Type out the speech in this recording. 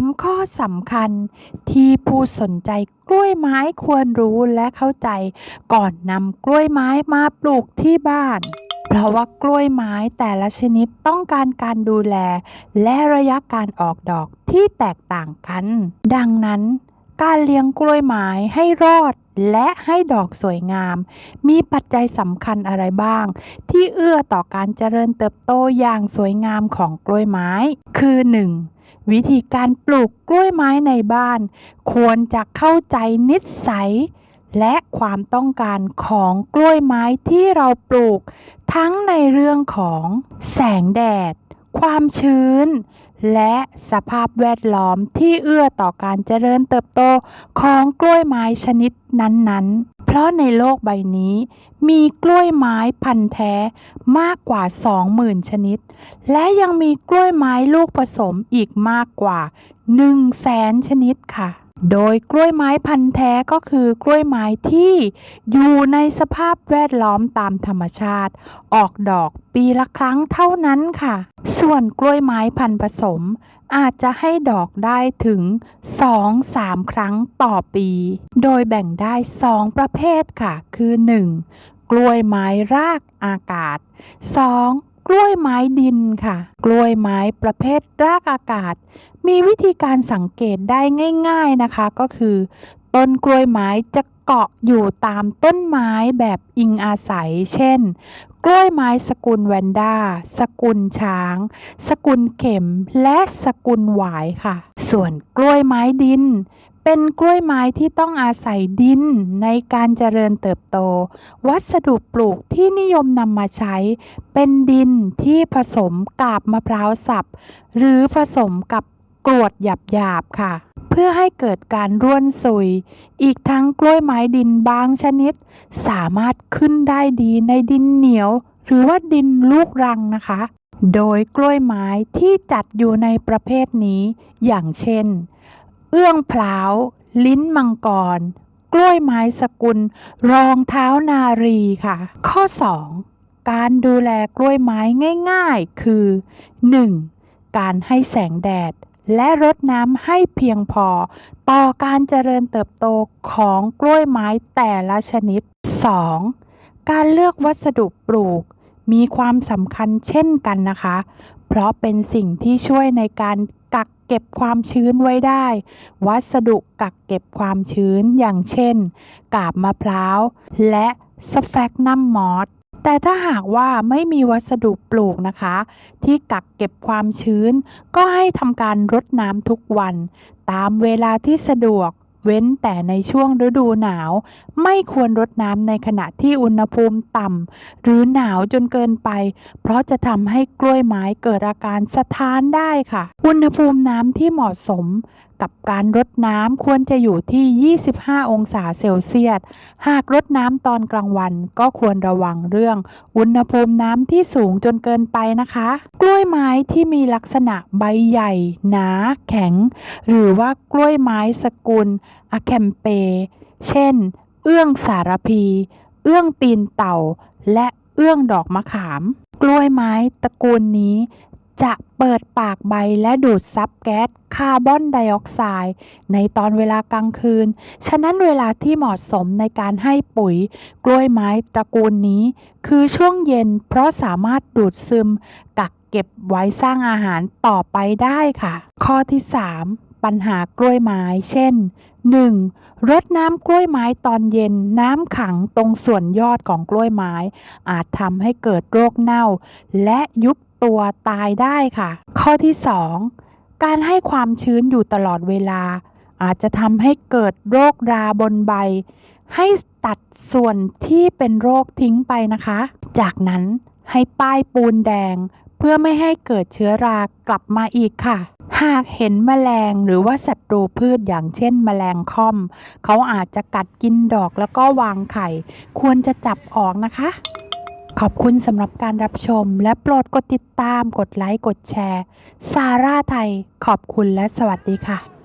3ข้อสำคัญที่ผู้สนใจกล้วยไม้ควรรู้และเข้าใจ ก่อนนำกล้วยไม้มาปลูกที่บ้าน เพราะว่ากล้วยไม้แต่ละชนิดต้องการการดูแล และระยะการออกดอกที่แตกต่างกัน ดังนั้น การเลี้ยงกล้วยไม้ให้รอดและให้ดอกสวยงาม มีปัจจัยสำคัญอะไรบ้าง ที่เอื้อต่อการเจริญเติบโตอย่างสวยงามของกล้วยไม้ คือ 1. วิธีการปลูกกล้วยไม้ในบ้าน ควรจะเข้าใจนิสัย และความต้องการของกล้วยไม้ที่เราปลูก ทั้งในเรื่องของแสงแดด ความชื้น และสภาพแวดล้อมที่เอื้อต่อการเจริญเติบโตของกล้วยไม้ชนิดนั้นๆ เพราะในโลกใบนี้ มีกล้วยไม้พันธุ์แท้มากกว่า 20,000 ชนิด และยังมีกล้วยไม้ลูกผสมอีกมากกว่า 1 0 0 0 0แสนชนิดค่ะ โดยกล้วยไม้พันธุ์แท้ก็คือกล้วยไม้ที่อยู่ในสภาพแวดล้อมตามธรรมชาติ ออกดอกปีละครั้งเท่านั้นค่ะ ส่วนกล้วยไม้พันธุ์ผสม อาจจะให้ดอกได้ถึง 2-3 ครั้งต่อปี โดยแบ่งได้ 2 ประเภทค่ะ คือ 1. กล้วยไม้รากอากาศ 2. กล้วยไม้ดินค่ะ กล้วยไม้ประเภทรากอากาศ มีวิธีการสังเกตได้ง่าย ๆนะคะ ก็คือ ต้นกล้วยไม้จะเกาะอยู่ตามต้นไม้แบบอิงอาศัย เช่น กล้วยไม้สกุลแวนด้า สกุลช้าง สกุลเข็ม และสกุลหวายค่ะ ส่วนกล้วยไม้ดิน เป็นกล้วยไม้ที่ต้องอาศัยดินในการเจริญเติบโต วัสดุปลูกที่นิยมนำมาใช้ เป็นดินที่ผสมกาบมะพร้าวสับ หรือผสมกับกรวดหยาบๆค่ะ เพื่อให้เกิดการร่วนซุย อีกทั้งกล้วยไม้ดินบางชนิด สามารถขึ้นได้ดีในดินเหนียว หรือว่าดินลูกรังนะคะ โดยกล้วยไม้ที่จัดอยู่ในประเภทนี้ อย่างเช่น เอื้องพลาว ลิ้นมังกร กล้วยไม้สกุล รองเท้านารีค่ะ ข้อ 2 การดูแลกล้วยไม้ง่าย ๆ คือ 1. การให้แสงแดด และรดน้ำให้เพียงพอ ต่อการเจริญเติบโตของกล้วยไม้แต่ละชนิด 2. การเลือกวัสดุปลูก มีความสำคัญเช่นกันนะคะ เพราะเป็นสิ่งที่ช่วยในการกัก เก็บความชื้นไว้ได้ วัสดุกักเก็บความชื้นอย่างเช่น กาบมะพร้าว และสแฟกนัมมอสแต่ถ้าหากว่าไม่มีวัสดุปลูกนะคะ ที่กักเก็บความชื้น ก็ให้ทำการรดน้ำทุกวัน ตามเวลาที่สะดวก เว้นแต่ในช่วงฤดูหนาว ไม่ควรรดน้ำในขณะที่อุณหภูมิต่ำหรือหนาวจนเกินไป เพราะจะทำให้กล้วยไม้เกิดอาการสะท้านได้ค่ะ อุณหภูมิน้ำที่เหมาะสม กับการรดน้ำควรจะอยู่ที่ 25 องศาเซลเซียส หากรดน้ำตอนกลางวันก็ควรระวังเรื่อง อุณหภูมิน้ำที่สูงจนเกินไปนะคะ กล้วยไม้ที่มีลักษณะใบใหญ่ หนา แข็ง หรือว่ากล้วยไม้สกุลอะแคมเป เช่น เอื้องสารพี เอื้องตีนเต่า และเอื้องดอกมะขาม กล้วยไม้ตระกูลนี้ จะเปิดปากใบและดูดซับแก๊สคาร์บอนไดออกไซด์ในตอนเวลากลางคืน ฉะนั้นเวลาที่เหมาะสมในการให้ปุ๋ย กล้วยไม้ตระกูลนี้ คือช่วงเย็นเพราะสามารถดูดซึม กักเก็บไว้สร้างอาหารต่อไปได้ค่ะ ข้อที่ 3 ปัญหากล้วยไม้ เช่น 1. รดน้ำกล้วยไม้ตอนเย็นน้ำขังตรงส่วนยอดของกล้วยไม้ อาจทำให้เกิดโรคเน่า และยุบ ตัวตายได้ค่ะ ข้อที่ 2 การให้ความชื้นอยู่ตลอดเวลา อาจจะทำให้เกิดโรคราบนใบ ให้ตัดส่วนที่เป็นโรคทิ้งไปนะคะ จากนั้นให้ป้ายปูนแดง เพื่อไม่ให้เกิดเชื้อรากลับมาอีกค่ะ หากเห็นแมลงหรือว่าศัตรูพืชอย่างเช่นแมลงค่อม เขาอาจจะกัดกินดอกแล้วก็วางไข่ ควรจะจับออกนะคะ ขอบคุณสำหรับการรับชม และโปรดกดติดตาม กดไลค์ กดแชร์ ซาร่าไทย ขอบคุณและสวัสดีค่ะ